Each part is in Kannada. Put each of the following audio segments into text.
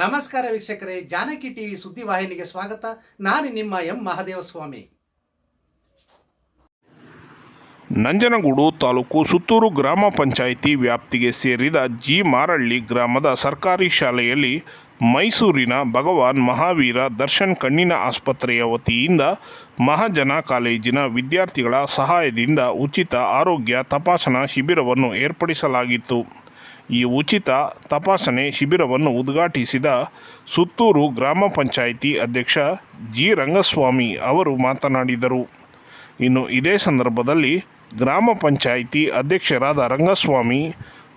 ನಮಸ್ಕಾರ ವೀಕ್ಷಕರೇ, ಜಾನಕಿ ಟಿವಿ ಸುದ್ದಿವಾಹಿನಿಗೆ ಸ್ವಾಗತ. ನಾನು ನಿಮ್ಮ ಎಂ ಮಹದೇವಸ್ವಾಮಿ. ನಂಜನಗೂಡು ತಾಲೂಕು ಸುತ್ತೂರು ಗ್ರಾಮ ಪಂಚಾಯಿತಿ ವ್ಯಾಪ್ತಿಗೆ ಸೇರಿದ ಜಿ ಮಾರಳ್ಳಿ ಗ್ರಾಮದ ಸರ್ಕಾರಿ ಶಾಲೆಯಲ್ಲಿ ಮೈಸೂರಿನ ಭಗವಾನ್ ಮಹಾವೀರ ದರ್ಶನ್ ಕಣ್ಣಿನ ಆಸ್ಪತ್ರೆಯ ವತಿಯಿಂದ ಮಹಾಜನ ಕಾಲೇಜಿನ ವಿದ್ಯಾರ್ಥಿಗಳ ಸಹಾಯದಿಂದ ಉಚಿತ ಆರೋಗ್ಯ ತಪಾಸಣಾ ಶಿಬಿರವನ್ನು ಏರ್ಪಡಿಸಲಾಗಿತ್ತು. ಈ ಉಚಿತ ತಪಾಸಣೆ ಶಿಬಿರವನ್ನು ಉದ್ಘಾಟಿಸಿದ ಸುತ್ತೂರು ಗ್ರಾಮ ಪಂಚಾಯಿತಿ ಅಧ್ಯಕ್ಷ ಜಿ ರಂಗಸ್ವಾಮಿ ಅವರು ಮಾತನಾಡಿದರು. ಇನ್ನು ಇದೇ ಸಂದರ್ಭದಲ್ಲಿ ಗ್ರಾಮ ಪಂಚಾಯಿತಿ ಅಧ್ಯಕ್ಷರಾದ ರಂಗಸ್ವಾಮಿ,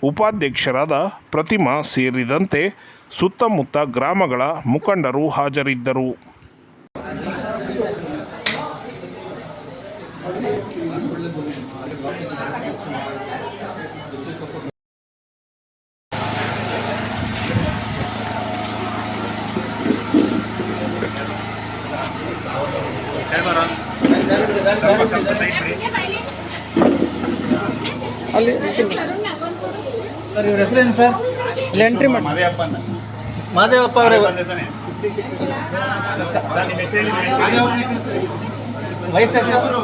ಉಪಾಧ್ಯಕ್ಷರಾದ ಪ್ರತಿಮಾ ಸೇರಿದಂತೆ ಸುತ್ತಮುತ್ತ ಗ್ರಾಮಗಳ ಮುಖಂಡರು ಹಾಜರಿದ್ದರು. ಅಲ್ಲಿ ಸರ್ ಇವ್ರ ಹೆಸರೇನು ಸರ್ ಇಲ್ಲಿ ಎಂಟ್ರಿ ಮಾಡಿ. ಮಾದೇವಪ್ಪ ಅವರೇ. ವಯಸ್ಸು ಹೆಸರು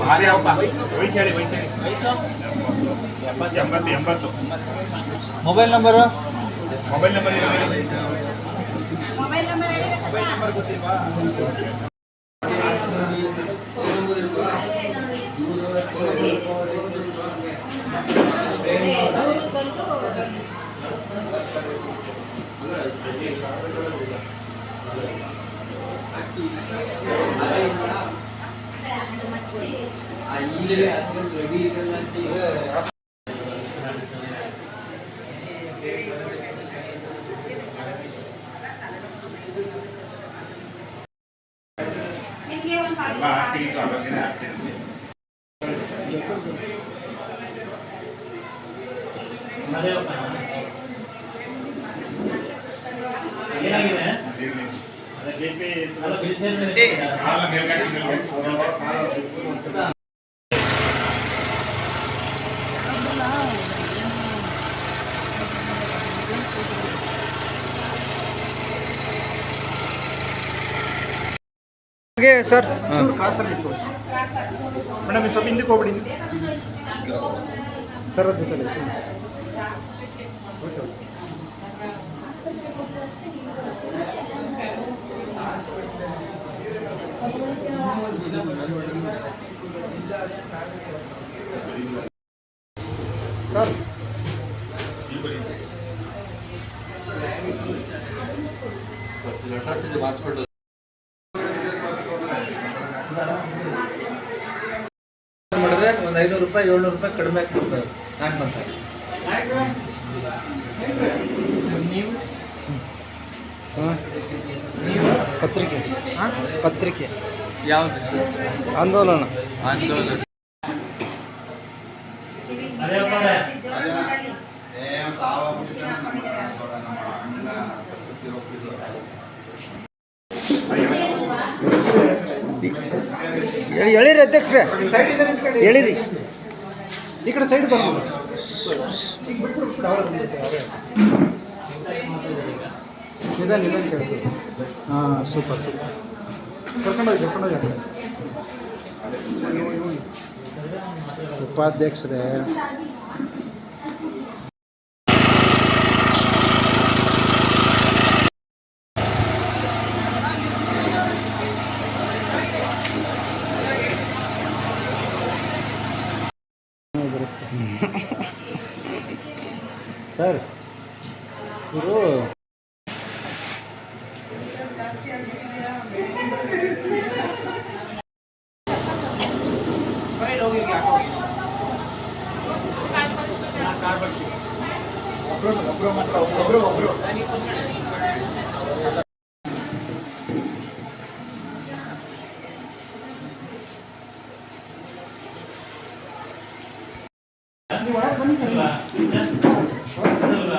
ಮಹಾದೇವಪ್ಪ. ವಯಸ್ಸು ಹೇಳಿ, ವಯಸ್ಸು ಹೇಳಿ. ಎಂಬತ್ತು ಎಂಬತ್ತು ಮೊಬೈಲ್ ನಂಬರು ಮೊಬೈಲ್ ನಂಬರ್ ಹೇಳಿ. ನಂಬರ್ ಆಸ್ತಿ ಇತ್ತು, ಅವಾಗಿನ ರೆಡಿ ಇರಲ್ಲ ಅಂತ ಇರ್ಲಿ. ಅದೇ BP ಅಲ್ಲ, ಬಿಲ್ ಸೇರ್ಸಿ. ಹಾಲ ಮೇಲ್ಗಡೆ ಮೇಲ್ಗಡೆ. ಹಾಗೆ ಸರ್. ಮೇಡಮ್ ಸ್ವಲ್ಪ ಹಿಂದಕ್ಕೆ ಹೋಗ್ಬಿಡಿ. ಸರ್ ಅದ್ ಮಾಡಿದ್ರೆ ಒಂದು ಐನೂರು ರೂಪಾಯಿ ಏಳ್ನೂರು ರೂಪಾಯಿ ಕಡಿಮೆ ಕೊಡ್ತಾರೆ ನಾಲ್ಕು ಮಂತ್ ನೀವು? ಪತ್ರಿಕೆ. ಪತ್ರಿಕೆ. ಯಾವ್ದು? ಆಂದೋಲನ. ಆಂದೋಲನ. ಹೇಳಿರಿ ಅಧ್ಯಕ್ಷರೇ. ಹೇಳಿರಿ ಈ ಕಡೆ ಸೈಡ್ ಹಾಂ ಸೂಪರ್ ಸೂಪರ್. ಉಪಾಧ್ಯಕ್ಷರೇ. ಸರ್ ಇವರು ಇಲ್ಲ, ಅವೆಲ್ಲ ತಿನ್ನಲ್ಲ. ಏ,